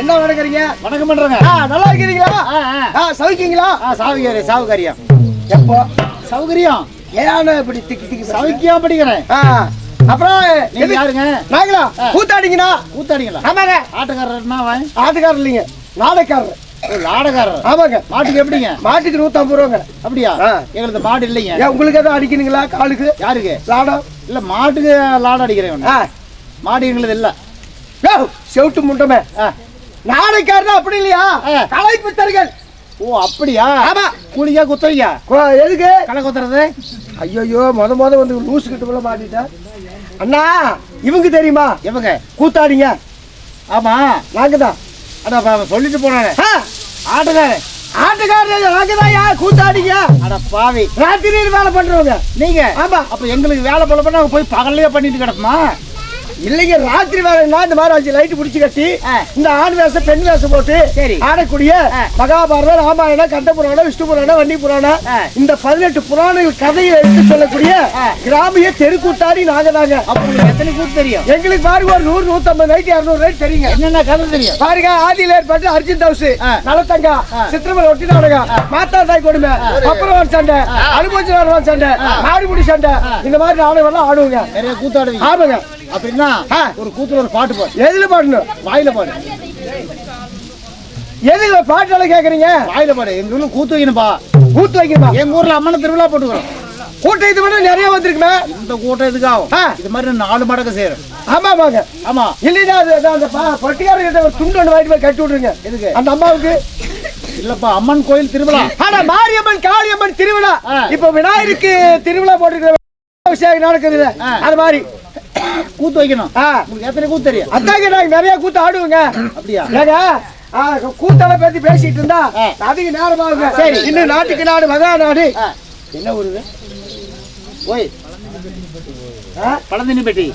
என்ன நடக்கிறீங்க? வணக்கம் பண்றேங்க. ஆ, நல்லா இருக்கிறீங்களா ஆ, சாவுகாரி சாவுகாரியம் எப்போ? சௌகரியம் ஏன்னா இப்படி திக்கி திக்கி சௌக்கியம் படிக்கிறேன். ஆ அப்புறம் நீங்க யாருங்க? நாங்களா. கூத்தாடிங்கண்ணா கூத்தாடிங்களா? ஆமாங்க. ஆட்டுக்காரர்னா ஆட்டுக்காரர் இல்லைங்க. நாடக்காரர். ஆடக்காரர் ஆமாங்க. மாட்டுக்கு எப்படிங்க? மாட்டுக்கு நூத்தம்பது ரூபாங்க. அப்படியா. எங்களுக்கு மாடு இல்லைங்க. ஏன் உங்களுக்கு எதாவது அடிக்கணுங்களா? காலுக்கு? யாருக்கு? லாடம் இல்ல மாட்டுக்கு லாட அடிக்கிறேன் மாடு எங்களுக்கு இல்ல. செவுட்டு முண்டமே ஆ. நாடக்காரர் அப்படி இல்லையா. கலைப்பித்தர்கள் ஓ அப்படியா? ஆமா. கூலியா குத்தறியா எதுக்கு? களை குத்துறது? ஐயோ முத முத வந்து லூசு கிட்ட போல மாட்டிட்டேன் அண்ணா இவங்க தெரியுமா? எவங்க? கூத்தாடிங்க. ஆமா நாங்க தான். அட சொல்லிட்டு போனானே. ஆட்டுக்காரன். ஆட்டுக்காரர் நாங்க தான் யார் கூத்தாடிங்க. அட பாவி. ராத்திரி வேலை பண்றவங்க. நீங்க? ஆமா. அப்ப எங்களுக்கு வேலை போல பண்ண போய் பகல்லையே பண்ணிட்டு கிடக்குமா? இல்லைங்க ராத்திரி வேலைன்னா இந்த மாதிரி அஞ்சு லைட் பிடிச்சி கட்டி. இந்த ஆண் வேஷம் பெண் வேஷம் போட்டு. ஆடக்கூடிய. மகாபாரதம் ராமாயணம் கண்ட புராணம் விஷ்ணு புராணம் வன்னி புராணம். இந்த பதினெட்டு புராணங்கள் கதையை எடுத்து சொல்லக்கூடிய. கிராமிய தெருக்கூத்தாடி நாங்க தாங்க எத்தனை கூத்து தெரியும் எங்களுக்கு பாருங்க ஒரு நூறு நூத்தம்பது லைட் இரநூறு லைட் தெரியுங்க என்னென்ன கதை தெரியும் பாருங்க ஆதியில் ஏற்பட்டு அர்ஜுன் ஆ. நலத்தங்கா. சித்திரமல் ஒட்டி நாடகம் மாத்தா தாய் கொடுமை அப்புறம் சண்டை அனுபவிச்சு சண்டை மாடுபுடி சண்டை இந்த மாதிரி நாடகம் எல்லாம் ஆடுவோங்க கூத்தாடுவீங்க ஆமாங்க அப்படின்னா. ஒரு கூத்துல ஒரு பாட்டு பாடு. எதுல பாடணும்? வாயில பாடு. எதுல பாட்டெல்லாம் கேக்குறீங்க? வாயில பாடு. எங்க ஊர்ல கூத்து வைக்கணும்பா. கூத்து வைக்கணுமா? எங்க ஊர்ல அம்மன திருவிழா போட்டுக்கிறோம். கூட்டம் இது விட நிறைய வந்திருக்குமே? இந்த கூட்டம் ஆ. இது மாதிரி நாலு மடங்கு சேரும் ஆமா ஆமாங்க. ஆமா. இல்லைன்னா அது அந்த ப- பட்டிக்காரர்கிட்ட ஒரு துண்டு ஒன்று வாங்கிட்டு போய் கட்டி விட்ருங்க எதுக்கு? அந்த அம்மாவுக்கு. இல்லப்பா அம்மன் கோயில் திருவிழா. ஆனா மாரியம்மன் காளியம்மன் திருவிழா. இப்ப விநாயகருக்கு திருவிழா போட்டுருக்கிற விஷயம் நடக்குது. அது மாதிரி. கூத்து வைக்கணும் உங்களுக்கு எத்தனை கூத்து தெரியும் அதாங்க நாங்க நிறைய கூத்து ஆடுவோங்க அப்படியா ஏங்க கூத்தலை பத்தி பேசிட்டு இருந்தா ஆ. அதிக நேரமாகுங்க சரி. இன்னும் நாட்டுக்கு நாடு மகா நாடு. என்ன ஊருது ஓய்? பழந்தினி பெட்டி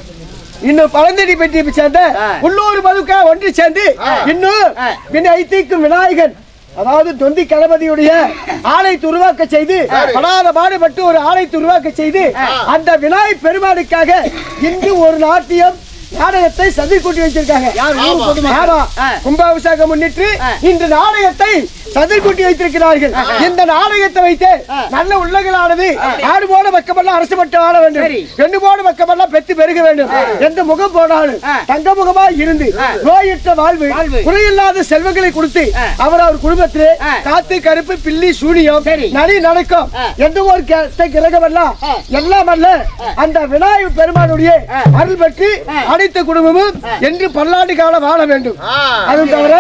இன்னும் பழந்தடி பெட்டி சேர்ந்த. உள்ளூர் மதுக்கா ஒன்று சேர்ந்து. இன்னும். வினை தீர்க்கும் விநாயகன் அதாவது தொந்தி கணபதியுடைய ஆலயத்தை உருவாக்க செய்து படாத பாடுபட்டு ஒரு ஆலயத்தை உருவாக்க செய்து அந்த விநாயகர் பெருமானுக்காக இன்று ஒரு நாட்டியம் நாடகத்தை சதி கூட்டி வச்சிருக்காங்க. கும்பாபிஷேகம் முன்னிட்டு. இந்த நாடகத்தை சதிர் கூட்டி வைத்திருக்கிறார்கள் இந்த நாடகத்தை வைத்து நல்ல உள்ளங்களானது ஆடு போட வெக்கப்படலாம் அரசு மட்டும் ஆட வேண்டும். பெண்ணு போட வெக்கப்படலாம் பெத்து பெருக வேண்டும் எந்த முகம் போனாலும். தங்க முகமா இருந்து. நோயற்ற வாழ்வு. குறையில்லாத செல்வங்களை கொடுத்து. அவர் அவர் குடும்பத்திலே. காத்து கருப்பு பில்லி சூனியம். நடி நடக்கும். எந்த ஒரு கிரகமெல்லாம். எல்லாம் அல்ல அந்த விநாயகர் பெருமானுடைய. அருள் பெற்று. அனைத்து குடும்பமும் என்று பல்லாண்டு காலம் வாழ வேண்டும் அதுவும் தவிர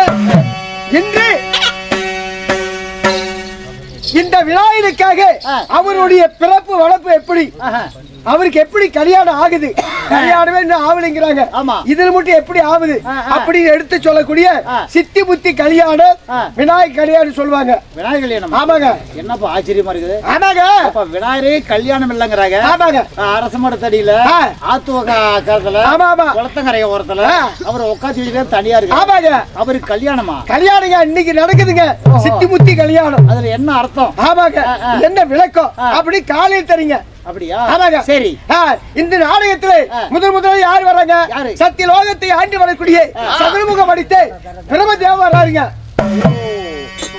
இன்று இந்த விநாயகருக்காக. அவருடைய பிறப்பு வளர்ப்பு எப்படி. அவருக்கு எப்படி கல்யாணம் ஆகுது? கல்யாணமே இன்னும் ஆமா. இதுல மட்டும் எப்படி ஆகுது. அப்படின்னு எடுத்து சொல்லக்கூடிய. சித்தி புத்தி கல்யாணம். விநாயகர் கல்யாணம் சொல்லுவாங்க. விநாயகர் கல்யாணம்? ஆமாங்க. என்னப்பா ஆச்சரியமா இருக்குது? ஆமாங்க. அப்ப விநாயகரே கல்யாணம் இல்லைங்கிறாங்க. ஆமாங்க. அரச மரத்தடியில ஆ. ஆத்துவக்கத்துல ஆமா ஆமா. குளத்தங்கரை ஓரத்துல. அவர் உட்காந்து தனியா இருக்கு ஆமாங்க. அவருக்கு கல்யாணமா? கல்யாணங்க இன்னைக்கு நடக்குதுங்க. சித்தி முத்தி கல்யாணம். அதுல என்ன அர்த்தம்? ஆமாங்க. ஆ, ஆ. என்ன விளக்கம். அப்படி காலையில் தரீங்க அப்படியா? ஆமாங்க. சரி. இந்த நாடகத்துல. முதல் முதல்ல யார் வர்றாங்க யாரு? சத்திய லோகத்தை ஆண்டு வரக்கூடிய சதுர்முகம் அடித்து பிரம்மதேவ வர்றாருங்க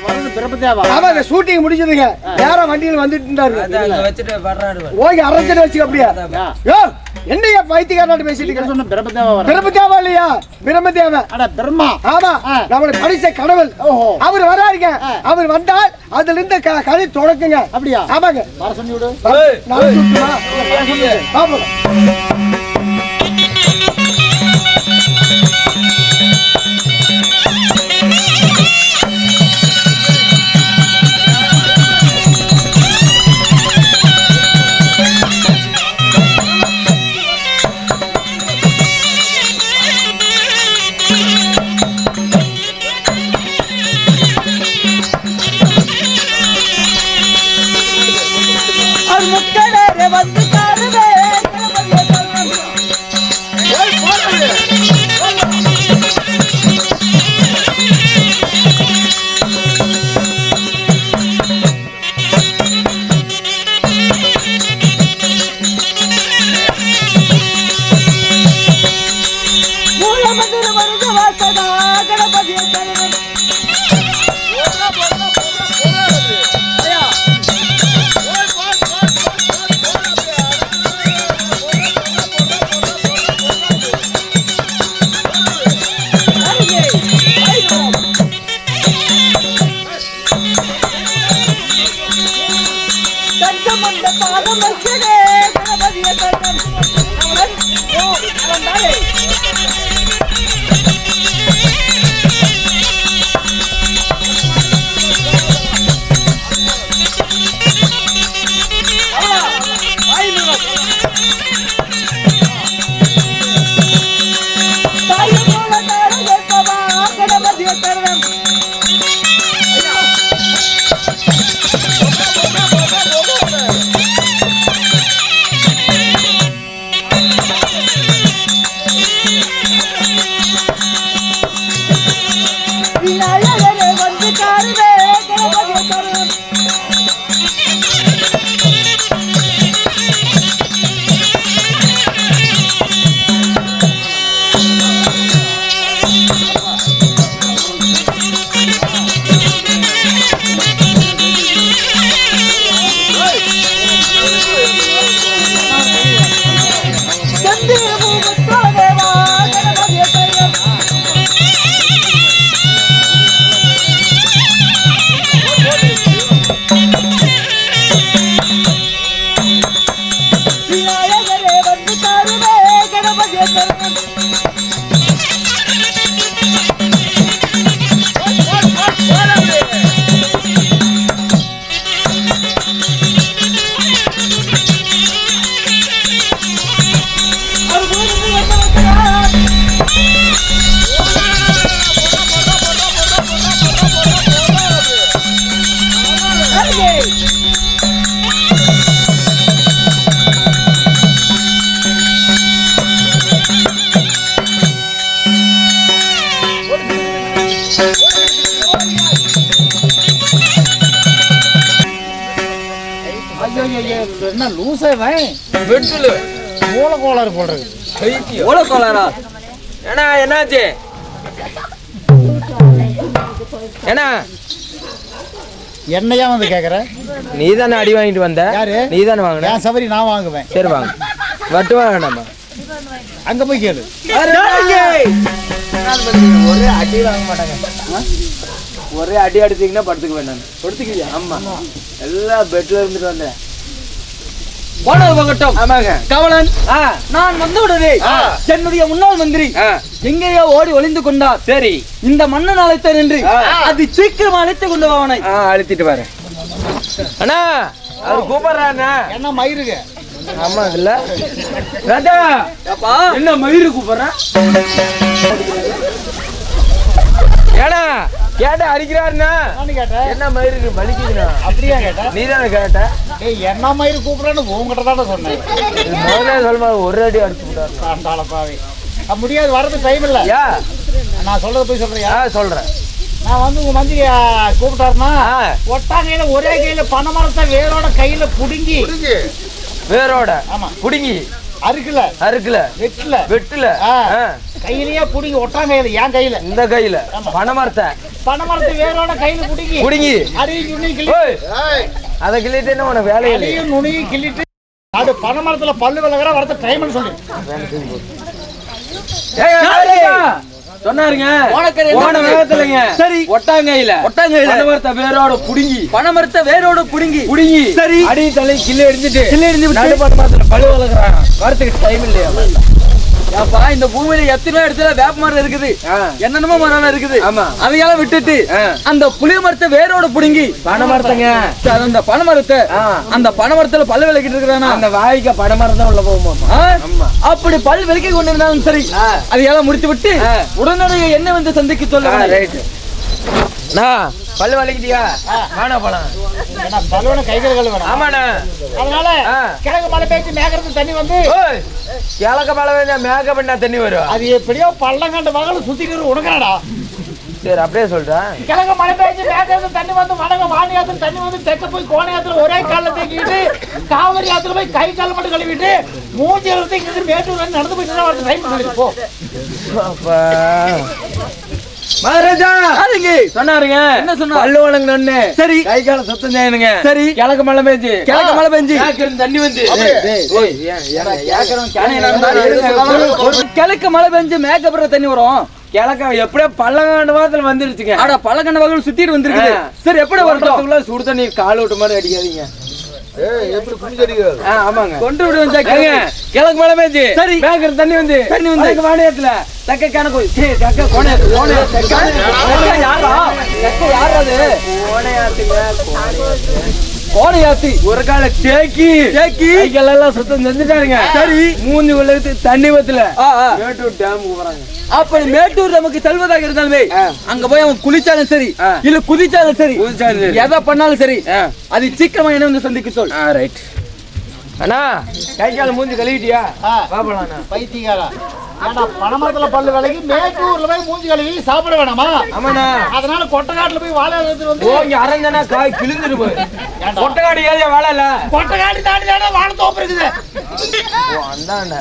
பிரபதேவா? ஆமாங்க ஷூட்டிங் வண்டியில் வந்துட்டு இருந்தாரு. ஓகே அரஞ்சனை வச்சுக்க அப்படியே. யா. என்னையா பைத்தியக்காரனாட்டு பேசிட்டு நீங்க இருக்க? சொன்ன பிரபதேவா வர பிரம்மதேவா இல்லையா? பிரம்மதேவ அட பிரம்மா. ஆமா. நம்மளை படிச்ச கடவுள். அவர் வராருங்க. அவர் வந்தால் அதுல இருந்து க- கதை தொடக்குங்க அப்படியா? ஆமாங்க. வர சொல்லி விடு. நான் என்ன லூசே வை வெட்டுல. மூல கோளாறு போடுறது. எவ்வளோ கோளாரா ஏண்ணா என்னாச்சு? ஏண்ணா என்னையா வந்து கேக்குற? நீ தானே அடி வாங்கிட்டு வந்த? யாரு? நீ தானே வாங்கின? என் சபரி நான் வாங்குவேன். சரி வாங்க. வட்டு வாங்கண்டாமா அங்க போய் கேளு. ஒரே அடி வாங்க மாட்டாங்க. ஒரே அடி அடிச்சீங்கன்னா படுத்துக்க வேண்டாம் படுத்துக்கலையா ஆமா. எல்லாம் பெட்ல இருந்துட்டு வந்தேன். போனது போகட்டும் ஆமாங்க. கவலன் ஆ. நான் வந்த உடனே ஆ. என்னுடைய முன்னாள் மந்திரி எங்கேயோ ஓடி ஒளிந்து கொண்டார். சரி. இந்த மன்னன் அழைத்தார் என்று ஆ. அது சீக்கிரம் அழைத்து கொண்டு அவனை. ஆ அழுத்திட்டு வரேன். அண்ணா அவர் கூப்பிடுறாண்ணா என்ன மயிருங்க? ஆமா இல்ல. ராஜா. என்ன மயிறு கூப்பிடுறான் ஏடா கேட்ட அடிக்கிறாருண்ணா? என்ன மயிருக்கு வலிக்குதுண்ணா? அப்படியா கேட்டேன். நீ தானே கேட்ட ஏய் என்ன மயிறு கூப்பிடுறேன்னு உங்ககிட்ட தானே சொன்னேன். முதல்ல சொல்லுமா ஒரு அடி அடிச்சு விட்டாரு முடியாது வரது டைம் இல்ல. யா? நான் சொல்றது போய் சொல்றியா சொல்றேன். நான் வந்து உங்க ஆ, கூப்பிட்டாருன்னா ஆ. ஒட்டா கையில ஒரே கையில பனை மரத்தை வேரோட கையில புடுங்கி. வேரோட? ஆமா. புடுங்கி. அறுக்கல. அறுக்கல. வெட்டல. வெட்டுல. ஆ. ஆ. கையிலேயே புடுங்கி ஒட்டா கையில என் கையில. இந்த கையில. பனைமரத்தை. பனை மரத்தை வேரோட கையில புடுங்கி. புடுங்கி. அதையும் நுனி கிள்ளி. அதை கிள்ளிட்டு என்ன உனக்கு வேலையே அதையும் நுனியும் கிள்ளிட்டு அது பனை மரத்துல பல்லு விலகிற வரத டைம்னு சொல்லி. சொன்னாருங்க. போன வேகத்துலங்க. சரி. ஒட்டாங்கையில. ஒட்டாங்கையில. பனைமரத்தை வேரோட புடுங்கி. பணமரத்தை வேரோட புடுங்கி. புடுங்கி. சரி. அடி தலை கிள்ளி அடிச்சுட்டு கிள்ளி பனைமரத்துல பழு வளர்க்குறான். வரத்துக்கு டைம் இல்லையா அப்பா இந்த பூமியில எத்தனையோ இடத்துல வேப்ப மரம் இருக்குது ஆ. என்னென்னமோ மரம் இருக்குது ஆமா. அதையெல்லாம் விட்டுட்டு ஆ. அந்த புளிய மரத்தை வேரோட புடுங்கி பனைமரத்தங்க அது அந்த பனை மரத்தை. அந்த பனை மரத்துல பல்லு விளக்கிட்டு இருக்கிறானா அந்த வாய்க்க பனைமரம் தான் உள்ள? ஆமா. அப்படி பல் விளக்கி கொண்டிருந்தாலும் சரி ஆ. அதையெல்லாம் முடித்து விட்டு. உடனடியாக என்ன வந்து சந்திக்க சொல்ல பல்லு வலிக்கிட்டியா காணா போலாம் ஏன்னா பலூன கைகள் வேணும் ஆமாண்ணா. அதனால. கிழக்கு மலை பேச்சு மேகறது தண்ணி வந்து கிழக்க மழை வேணா மேக்க பண்ணா தண்ணி வரும்? அது எப்படியோ பள்ளங்கண்டு மகளும் சுத்திட்டு உனக்குறாடா சரி அப்படியே சொல்றேன். கிழக்கு மலை பேச்சு மேகறது தண்ணி வந்து வடக வாணியாத்துல தண்ணி வந்து தெற்க போய் கோணையாத்துல ஒரே காலில் தேக்கிட்டு காவிரி ஆத்துல போய் கை கால் மட்டும் கழுவிட்டு மூஞ்சி இருந்து இங்கிருந்து மேட்டூர் நடந்து போயிட்டு வரது டைம் போ. மகாராஜா! அதுங்க சொன்னாருங்க. என்ன சொன்னார்? பல்லு வணங்கணும்னு சரி. கை கால சுத்தம் செய்யணுங்க. சரி. கிழக்கு மழை பெஞ்சு. கிழக்கு மழை பெஞ்சு. தண்ணி வந்து. கிழக்கு மழை பெஞ்சு மேக்கப்புற தண்ணி வரும். கிழக்க எப்படியோ பல்லங்காண்டு வாரத்துல வந்துருச்சுங்க. ஆடா பழக்கண்ட வகையில் சுத்திட்டு வந்திருக்குது. ஆ. சரி எப்படி வரட்டும் சுடு தண்ணி கால் விட்ட மாதிரி அடிக்காதீங்க. கொண்டு ஜாக்கிரதை. கிழக்கு மலை மேய்ச்சி சரி. தண்ணி வந்து தண்ணி வந்து. வாணியத்துல தக்க கணக்கு தக்க கோணையாத்து கோணையாத்து தெக்க யாரா? தெக்க யாரா அது? கோணையாத்துங்க கோடையாத்தி. ஒரு கால தேக்கி தேக்கி. கைகள் எல்லாம் சுத்தம் செஞ்சுட்டாருங்க சரி. மூஞ்சி உள்ளது தண்ணி வத்துல ஆ, ஆ. மேட்டூர் டேமுக்கு போறாங்க அப்படி மேட்டூர் நமக்கு செல்வதாக இருந்தாலுமே. அங்க போய் அவன் குளிச்சாலும் சரி. இல்ல குதிச்சாலும் சரி. எதை பண்ணாலும் சரி. அது சீக்கிரமா என்ன வந்து சந்திக்க சொல் ஆ ரைட் அண்ணா கை கால மூஞ்சி கழுவிட்டியா. பாப்பலாண்ணா பைத்தியக்காரா. ஏன்னா பணமரத்துல பல்லு விலைக்கு மேட்டூர்ல போய் மூஞ்சி கழுவி சாப்பிட வேணாமா? ஆமாண்ணா. அதனால கொட்டக்காட்டுல போய் வாழை எடுத்துட்டு வந்து இங்க அரைஞ்சனா காய் கிழிஞ்சிட்டு போய்? கொட்டக்காடு ஏரியா வாழல கொட்டக்காட்டு தாண்டி தானே வாழை தோப்பு இருக்குது. அந்தாண்ட.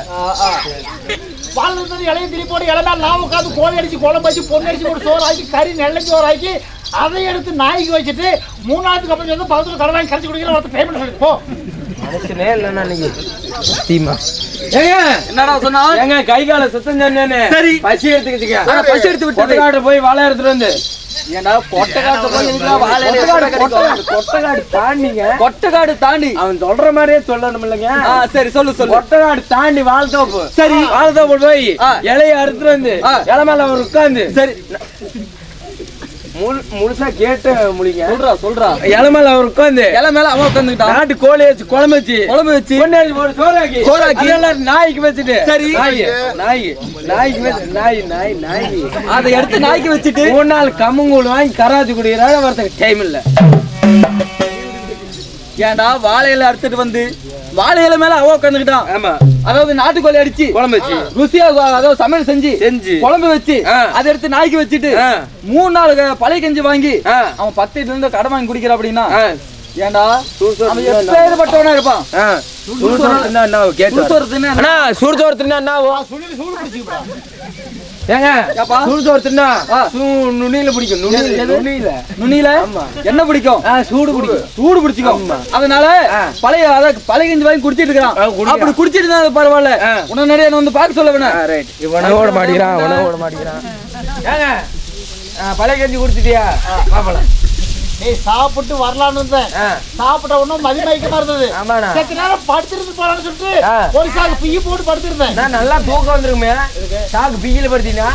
வாழை எடுத்து இலையை திருப்பி போட்டு இலை மேல நான் உட்காந்து கோழி அடிச்சு குழம்பு வச்சு பொண்ணு அடிச்சு போட்டு சோறு ஆக்கி கறி நெல்லை சோறு ஆக்கி அதை எடுத்து நாய்க்கு வச்சுட்டு மூணாவதுக்கு அப்புறம் வந்து பக்கத்துல கடை வாங்கி கரைச்சி குடிக்கிற ஒருத்தர் பேமெண்ட் சொல்லி போ. மனுஷனே இல்லைண்ணா நீங்க தீமா ஏங்க? என்னடா சொன்னா? ஏங்க கை கால சுத்தம் சொன்னேன்னு. சரி. பசி எடுத்துக்கிட்டீங்க. ஆனா பசி எடுத்து. கொட்டக்காடு போய் வாழை எடுத்துட்டு வந்து. ஏன்டா கொட்டக்காட்டு போய் கொட்டக்காடு தாண்டிங்க. கொட்டக்காடு தாண்டி. அவன் சொல்ற மாதிரியே சொல்லணும் இல்லைங்க. சரி சொல்லு சொல்லு. கொட்டக்காடு தாண்டி வாழ்த்தோப்பு சரி. வாழ்த்தோப்பு போய். இலைய அறுத்துட்டு வந்து. இலை மேல அவர் உட்கார்ந்து. சரி. முழுசா கேட்டு முடிங்க. சொல்றா சொல்றா. இலை மேல அவர் உட்கார்ந்து இலை மேல அவன் உட்காந்துக்கிட்டான் நாட்டு கோழி வச்சு குழம்பு வச்சு குழம்பு வச்சு. போட்டு சோறாக்கி. நாய்க்கு வச்சுட்டு. சரி. நாய் நாய் நாய்க்கு வச்சு நாய் நாய் நாய். அதை எடுத்து நாய்க்கு வச்சுட்டு. மூணு நாள் கம்மங்கூழ் வாங்கி கராச்சி குடிக்கிறாங்க வரதுக்கு டைம் இல்ல. ஏன்டா வாழையில அறுத்துட்டு வந்து வாழையில மேல அவ உட்காந்துக்கிட்டான் ஆமா அதாவது நாட்டுக்கோழி அடிச்சு குழம்பு வச்சு ருசியா அதாவது சமையல் செஞ்சு செஞ்சு. குழம்பு வச்சு ஆ. அதை எடுத்து நாய்க்கு வச்சுட்டு. மூணு நாள் பழைய கஞ்சி வாங்கி ஆ. அவன் பத்து இருந்து கடை வாங்கி குடிக்கிற அப்படின்னா. ஏன்டா சூடு அவன் எப்பேற்பட்டவனா இருப்பான். சூடு சோறு தின்னா என்ன சூடு சோறு தின்னா என்ன ஆகும்? சொல்லி சூடு பிடிச்சிக்கப்பா ஏங்க ஏப்பா? சூடு சோறு தின்னா ஆ. சூ- நுனியில பிடிக்கும் நுனியில? நுனியில. என்ன பிடிக்கும் சூடு பிடிக்கும் சூடு பிடிச்சிக்கும். அதனால. பழைய அதாவது பழைய கஞ்சி வாங்கி குடிச்சிட்டு குடிக்கிறான். அப்படி குடிச்சிட்டு இருந்தா அது பரவாயில்ல. உடனடியே என்ன வந்து பார்க்க சொல்ல வேணாம் ரைட் இவனை ஓட மாட்டேங்கிறான் அவனை ஓட மாட்டேங்கிறான் ஏங்க ஆ, பழைய கஞ்சி குடிச்சிட்டியா பாப்பலாம் ஏய் சாப்பிட்டு வரலான்னு இருந்தேன். சாப்பிட்ட உடனே மதிமயக்கமா இருந்தது. செத்த நேரம் படுத்திருந்து போலான்னு சொல்லிட்டு. ஒரு சாக்கு பிய்ய போட்டு படுத்திருந்தேன். நான் நல்லா தூக்கம் வந்துருக்குமே. சாக்கு பிய்யில படுத்தினா?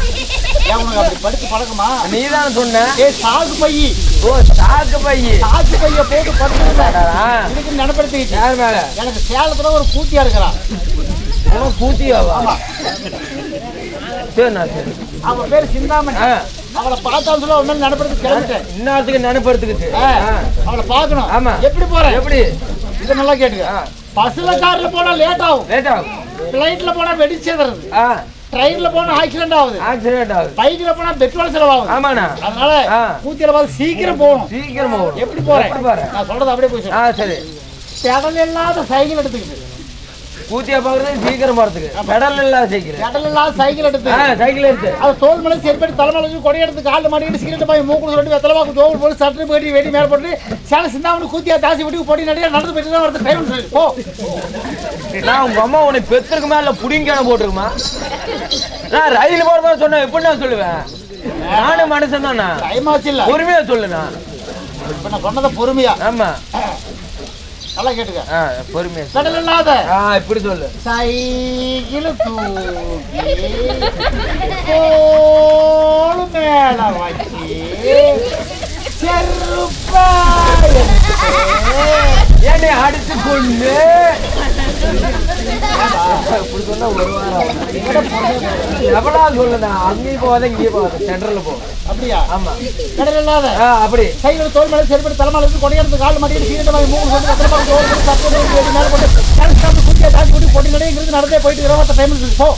ஏன் உனக்கு அப்படி படுத்து பழக்கமா? நீ தானே சொன்ன. ஏய் சாக்கு பையி ஓ சாக்கு பையி சாக்கு பைய போட்டு படுத்திருந்தேன். இதுக்கு நினைப்படுத்திக்கிச்சு யார் மேல? எனக்கு சேலத்துல ஒரு கூத்தியா இருக்கிறான் பூத்தியாவா? சரிண்ணா சரி. அவன் பேர் சிந்தாமணி. அவளை பார்த்தாலும் சொல்ல அவன் மேல நினைப்படுத்தி கிளம்பிட்டேன். இன்னத்துக்கு நினைப்படுத்துக்கிட்டு ஆ, அவளை பார்க்கணும். ஆமா. எப்படி போறேன்? எப்படி? இதை நல்லா கேட்டுக்க. பஸ்ல கார்ல போனா லேட் ஆகும். லேட் ஆகும். பிளைட்ல போனா வெடிச்சேதுறது ட்ரெயின்ல போனா ஆக்சிடென்ட் ஆகுது. ஆக்சிடென்ட் ஆகுது. பைக்ல போனா பெட்ரோல் செலவாகுது. ஆமாண்ணா. அதனால. கூத்தியில பார்த்து சீக்கிரம் போகணும். சீக்கிரம் போகணும். எப்படி போறேன்? நான் சொல்றது அப்படியே போய் சரி. பெடல் இல்லாத சைக்கிள் எடுத்துக்கிட்டு. கூத்தியா பாக்குறது சீக்கிரம் போறதுக்கு பெடல் இல்லாத சைக்கிள் பெடல் இல்லாத சைக்கிள் எடுத்து. சைக்கிள் எடுத்து. அது தோல் மலை செருப்படி தலைமலை கொடை எடுத்து காலில் மாட்டிக்கிட்டு சிகரெட் போய் மூக்கு சொல்லிட்டு வெத்தலை வாக்கு தோல் போட்டு சட்டை போட்டு வெடி மேலே போட்டு சேலை சிந்தாமனு கூத்தியா தாசி வீட்டுக்கு போட்டி நிறைய நடந்து போயிட்டு தான் வரது. டைம் சொல்லி. போ. நான் உங்க அம்மா உன்னை பெத்திருக்குமா இல்ல புடிங்கான போட்டிருக்குமா? நான் ரயில் போறதா சொன்னேன் எப்படி நான் சொல்லுவேன்? நானும் மனுஷன் தானா பொறுமையா சொல்லுண்ணா. இப்ப நான் சொன்னதை பொறுமையா. ஆமா. நல்லா கேட்டுக்க. ஆ பொறுமையா. பெடல் இல்லாத. ஆ இப்படி சொல்லு. சைக்கிள் தூக்கி தோள் மேல வச்சு செருப்பா ஏனே அடிச்சு கொண்டு இப்படி சொன்னா ஒரு வாரம். எவ்வளோ சொல்லுண்ணா அங்கேயும் போகாத இங்கேயும் போகாத. சென்டர்ல போ. அப்படியா? ஆமா. பெடல் இல்லாத? அப்படி. சைக்கிள் தோல் மேல செருப்படி தலைமையில இருந்து கொடை எடுத்து கால் மாட்டிட்டு சீக்கிரம் வாங்கி மூணு சொல்லி பாக்கு தோல் வெடி மேலே போட்டு போட்டு இங்கிருந்து நடந்தே போயிட்டு இருபத்த டைம் சொல்லி போ.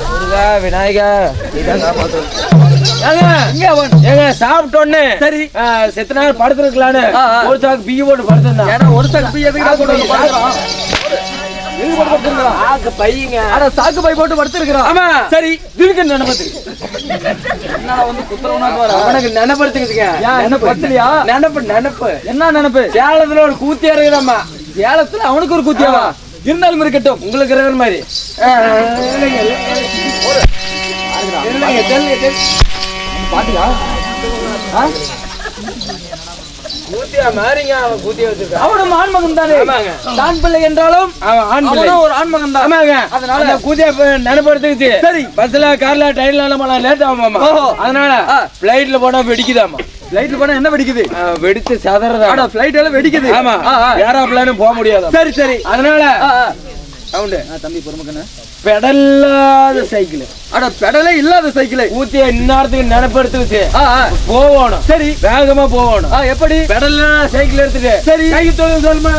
முருகா விநாயகா. ஏங்க சாப்பிட்டோன்னு சரி. செத்த நேரம் படுத்துருக்கலான்னு. ஒரு சாக்கு பிய்ய போட்டு படுத்திருந்தான் ஏன்னா ஒரு போட்டு படுத்திருக்கிறான் ஆக்கு பையங்க. அட சாக்கு பை போட்டு படுத்திருக்கிறான் ஆமா. சரி திருக்கு நினைப்பது என்ன வந்து குத்துறவனா அவனுக்கு நினைப்படுத்துக்குதுங்க பத்தலையா? நினைப்பு? நினைப்பு என்ன நினைப்பு? சேலத்துல ஒரு கூத்தியா இருக்குதாம்மா சேலத்துல அவனுக்கு ஒரு குத்தியாவா? இருந்தாலும் இருக்கட்டும். உங்களுக்கு இருக்கிற மாதிரி. வச்சிருக்கான். அவனும் ஆண்மகன் தானே. தான் பிள்ளை என்றாலும் அவன் ஆண் பிள்ளை. அவனும் ஒரு ஆண்மகன் தான். ஆமாங்க. அதனால- கூத்தியா நினைப்படுத்துக்குச்சு. சரி. பஸ்ல கார்ல ட்ரெயின்ல நம்ம லேட் ஆகுமாமா ஓஹோ. அதனால. பிளைட்ல போனா வெடிக்குதாமா லைட் போனா என்ன வெடிக்குது? வெடிச்சு சதறதா ஆடா ஃபிளைட் எல்லாம் வெடிக்குது. ஆமா. ஆ, ஆ. ஏரோப்ளேன் போக முடியாது? சரி சரி. அதனால. சவுண்டு தம்பி பொறுமைக்கண்ணா. பெடல்லாத சைக்கிள். அட பெடலே இல்லாத சைக்கிள். ஊத்திய இந்நேரத்துக்கு ஆ. போகணும் சரி. வேகமா போகணும் ஆ எப்படி? பெடல்ல சைக்கிள் எடுத்துட்டு. சரி. கை தொழில் சொல்லுமா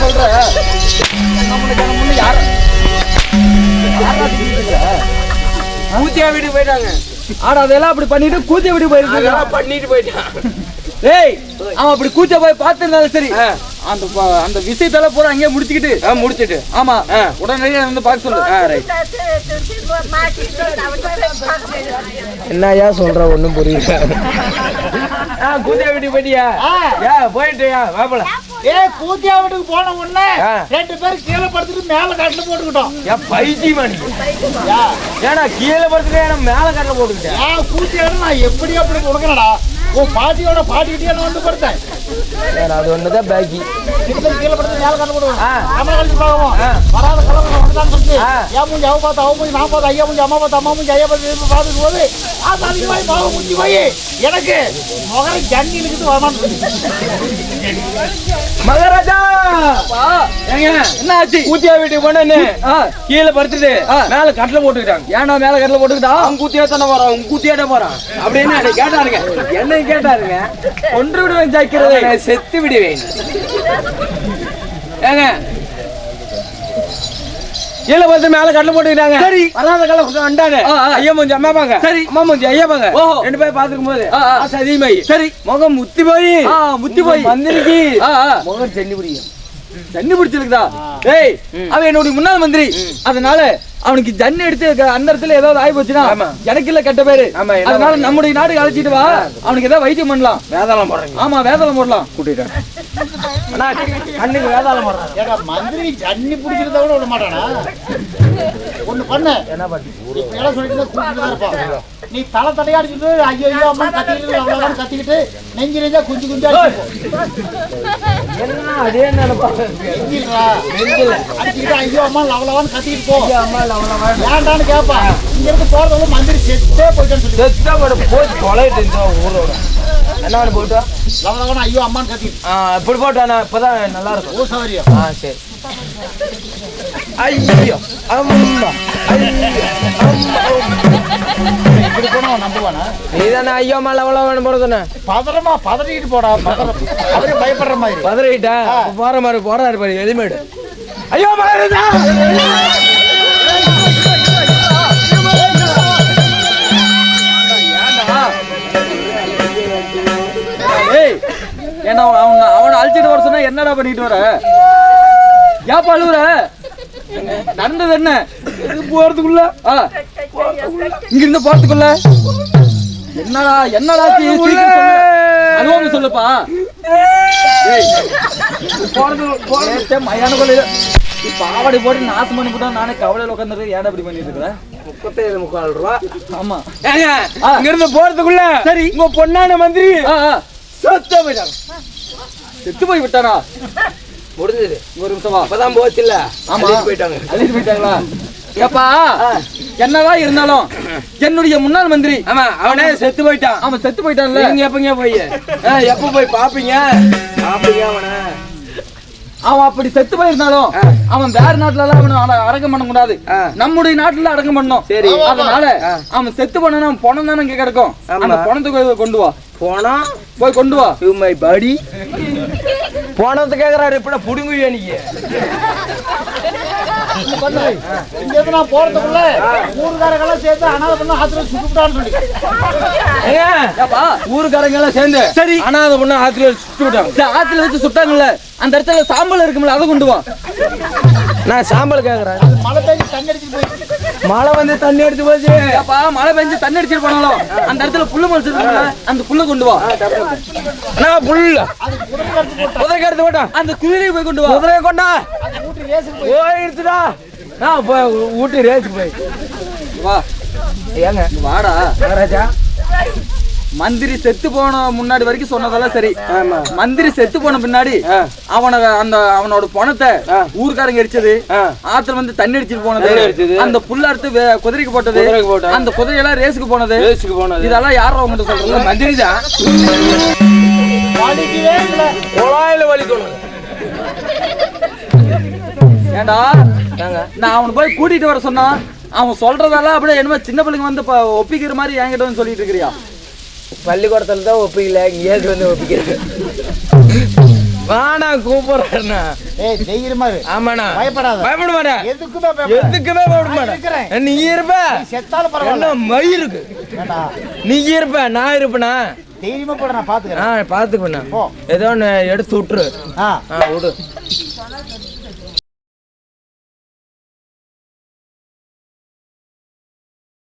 சொல்ற? வீட்டுக்கு போயிட்டாங்க. ஆடா அதெல்லாம் அப்படி பண்ணிட்டு கூச்ச விட்டு போயிருக்காங்க. அதெல்லாம் பண்ணிட்டு போயிட்டான் ஏய் அவன் அப்படி கூச்ச போய் பார்த்திருந்தாலும் சரி. ஆ. அந்த அந்த விஷயத்தெல்லாம் பூரா அங்கேயே முடிச்சுக்கிட்டு. ஆ, முடிச்சிட்டு. ஆமா. ஆ. உடனடியாக வந்து பார்க்க சொல்லு. ஆ ரைட் என்னையா சொல்ற ஒண்ணும் புரியல. ஆ கூத்தியா வீட்டுக்கு போயிட்டியா? போயிட்டியா வாப்பல ஏ கூத்தியா வீட்டுக்கு போன உடனே. ரெண்டு பேரும் கீழே படுத்துட்டு மேல கட்டில போட்டுக்கிட்டோம். ஏன் பைத்தியமா நீ? ஏன்னா கீழே படுத்துட்டு ஏன்னா மேல கட்டில போட்டுக்கிட்டேன் ஏன் கூத்தியா நான் எப்படி அப்படி கொடுக்கறடா உன் பாட்டியோட பாட்டிக்கிட்டே நான் வந்து படுத்தேன். அது பாக்கி. ஆ. நம்மள கழிச்சு பார்க்கவும் ஆ. வராத கிளம்பு. ஏன் மூஞ்சி அவ பார்த்து அவ மூஞ்சி நான் பார்த்து ஐயா மூஞ்சி அம்மா பார்த்து அம்மா மூஞ்சி ஐயா பார்த்து பார்த்துட்டு போது ஆசை அதிகமாகி பாவ மூஞ்சி போய் எனக்கு முகரை ஜன்னி இருக்குது வரமான்னு மகாராஜா! அப்பா, ஏங்க என்ன ஆச்சு கூத்தியா வீட்டுக்கு போனேன்னு கீழே படுத்துட்டு ஆ. மேல கட்டில போட்டுக்கிட்டாங்க. ஏன்டா மேல கட்டில போட்டுக்கிட்டா? அவன் கூத்தியா தானே போறான் அவன் கூத்தியாட்ட போறான். அப்படின்னு என்னை கேட்டாருங்க. என்ன கேட்டாருங்க. ஒன்று விடுவேன் ஜாக்கிரதை நான் செத்து விடுவேன். ஏங்க? கீழே பார்த்து மேல கட்டில போட்டுக்கிட்டாங்க. சரி. வராத ஆ, ஆ. ஐயா மூஞ்சி அம்மா பாங்க. சரி. அம்மா மூஞ்சி ஐயா பாங்க. ரெண்டு பேரும் பாத்துக்கும் போது அதிகமாயி. சரி. முகம் முத்தி போய். முத்தி போய். ஆ. முகம் செல்லி பிடிக்கும். தண்ணி பிடிச்சிருக்குதா? ஏய் அவன் என்னுடைய முன்னாள் மந்திரி. அதனால அவனுக்கு ஜன்னி எடுத்து அந்த இடத்துல ஏதாவது ஆகி போச்சுன்னா. எனக்கு இல்ல கெட்ட பேரு. அதனால? நம்முடைய நாட்டுக்கு அழைச்சிட்டு வா. அவனுக்கு ஏதாவது வைத்தியம் பண்ணலாம். வேதாளம் போடுறீங்க. ஆமா வேதலம் போடலாம். கூட்டிட்டேன் அண்ணா கண்ணுக்கு ஏடா மந்திரி ஜன்னி பிடிச்சிருந்தா கூட விட மாட்டானா? ஒண்ணு பண்ணு. என்ன இப்ப எல்லாம் சொல்லிட்டு இருப்பான் நீ தலை தலையா அடிச்சுட்டு ஐயோ ஐயோ அம்மா கத்திக்கிட்டு அவ்வளவுதான் கத்திக்கிட்டு நெஞ்சு நெஞ்சா குஞ்சு குஞ்சா என்ன அதே நெஞ்சில்ரா நெஞ்சில. அடிச்சுக்கிட்டு ஐயோ அம்மா லவலவான்னு கத்திக்கிட்டு போ. அம்மா லவலமா ஏன்டான்னு கேப்பா. இங்க இருந்து போறதவங்க மந்திரி செத்தே போயிட்டான்னு சொல்லி. செத்தா போட போய் தொலைட்டு இந்த ஊரோட. என்ன பண்ண போட்டா லவலவான்னு ஐயோ அம்மான்னு ஆ இப்படி போட்டானா இப்பதான் நல்லா இருக்கும் ஓ சௌரியம் ஆ சரி. ஐயோ அம்மா இப்படி போனா நம்புவானா நீ தானே ஐயோ அம்மா லவலவான்னு போட சொன்ன. பதறமா பதறிக்கிட்டு போடா அவரே பயப்படுற மாதிரி. பதறிட்டா? போற மாதிரி போறாரு பாரு எலிமேடு ஐயோ மகாராஜா ஏன்னா அவன் அவனை அழைச்சிட்டு வர சொன்னா என்னடா பண்ணிட்டு வர? ஏப்பா அழுவுற? நடந்தது என்ன? போறதுக்குள்ள? இங்க இருந்து போறதுக்குள்ள? என்னடா என்னடா. அதுவும் சொல்லுப்பா. ஏய், நேத்தே மயான கொள்ளையில நீ பாவாடை போட்டு நாசம் பண்ணி போட்டா நானே கவலையில உட்காந்துரு ஏன்டா இப்படி பண்ணிட்டு இருக்கிறேன் முப்பத்தேழு முக்கால் ரூபா. ஆமா. இங்க இருந்து போறதுக்குள்ள சரி. உங்க பொண்ணான மந்திரி சொத்த போயிட்டாங்க செத்து போய் விட்டானா? முடிஞ்சது. ஒரு நிமிஷமா. அப்பதான் போச்சு இல்ல ஆமா போயிட்டாங்க. அள்ளிட்டு போயிட்டாங்களா? ஏப்பா என்னதான் இருந்தாலும் என்னுடைய முன்னாள் மந்திரி ஆமா அவனே செத்து போயிட்டான். அவன் செத்து போயிட்டான்ல. நீங்க எப்பங்க போய்? எப்ப போய் பாப்பீங்க? பாப்பீங்க அவனை. அவன் அப்படி செத்து போயிருந்தாலும். அவன் வேற நாட்டுல எல்லாம் அவனை அட- அடக்கம் பண்ண கூடாது. நம்முடைய நாட்டுல அடக்கம் பண்ணோம் சரி. அதனால. அவன் செத்து பண்ணா பணம் தானே இங்க கிடக்கும். அந்த பணத்துக்கு கொண்டு வா போனா போய் கொண்டு வா யூ மை பாடி போனது கேக்குறாரு இப்ப புடுங்குவியா நீங்க இங்க இருந்து நான் போறதுக்குள்ள ஊருக்காரங்கெல்லாம் சேர்த்து அனாதை பண்ண ஆத்திரம் சுட்டுவிட்டான்னு சொல்லி. ஏங்க ஏப்பா? ஊருக்காரங்க எல்லாம் சேர்ந்து சரி. அனாதை பொண்ணு ஆத்துல சுட்டு விட்டாங்க இந்த ஆத்துல வச்சு சுட்டாங்கல்ல அந்த இடத்துல சாம்பல் இருக்கும்ல அதை கொண்டு வா. நான் சாம்பல் கேக்குறேன். மழை தண்ணி மழை வந்து தண்ணி எடுத்து போச்சு. ஏப்பா மழை பெஞ்சு தண்ணி அடிச்சிட்டு போனாலும் அந்த இடத்துல புல்லு மொழிச்சு இருக்கும்ல அந்த புல்ல கொண்டு வா. நான் புல்ல குதிரை எடுத்து போட்டான் அந்த குதிரையை போய் கொண்டு வா. குதிரையை கொண்டா. அது ஊட்டி ரேஸுக்கு போய். போய் எடுத்துடா. நான் போய் ஊட்டி ரேஸ் போய். வா. ஏங்க? வாடா. மகாராஜா. மந்திரி செத்து போன முன்னாடி வரைக்கும் சொன்னதெல்லாம் சரி. ஆமா. மந்திரி செத்து போன பின்னாடி ஆ. அவன அந்த அவனோட பணத்தை ஆ. ஊர்க்காரங்க எரிச்சது. ஆ. ஆத்துல வந்து தண்ணி அடிச்சிட்டு அடிச்சது. போனது அந்த புல்ல அறுத்து குதிரைக்கு போட்டது. அந்த குதிரையெல்லாம் ரேஸுக்கு போனது. ரேஸுக்கு போனது. இதெல்லாம் யாரும் அவங்ககிட்ட சொல்றாங்க மந்திரி தான் குழாயில வலிக்கணும். ஏண்டா? நான் அவனை போய் கூட்டிட்டு வர சொன்னா அவன் சொல்றதெல்லாம் அப்படியே என்னமோ சின்ன பிள்ளைங்க வந்து இப்ப ஒப்பிக்கிற மாதிரி என்கிட்ட வந்து சொல்லிட்டு இருக்கிறியா? பள்ளிக்கூடத்துல தான் ஒப்பிக்கல இங்கேயாவது வந்து ஒப்பிக்கிறேன் வாண்ணா கூப்பிடுறேண்ணா ஏய் தைரியமா இரு. ஆமாண்ணா. பயப்படாத. பயப்பட மாட்டேன் எதுக்குமே. எதுக்குமே பயப்பட. மாட்டேன் நீ இருப்ப. செத்தாலும் என்ன பரவாயில்ல மயிருக்கு ஏண்டா, நீ இருப்ப நான் இருப்பேனா? தைரியமா கூட நான் பாத்துக்கிறேன். ஆ பாத்துக்கண்ணா போ. ஏதோ ஒன்று எடுத்து விட்டுரு. ஆ. ஆ விடு.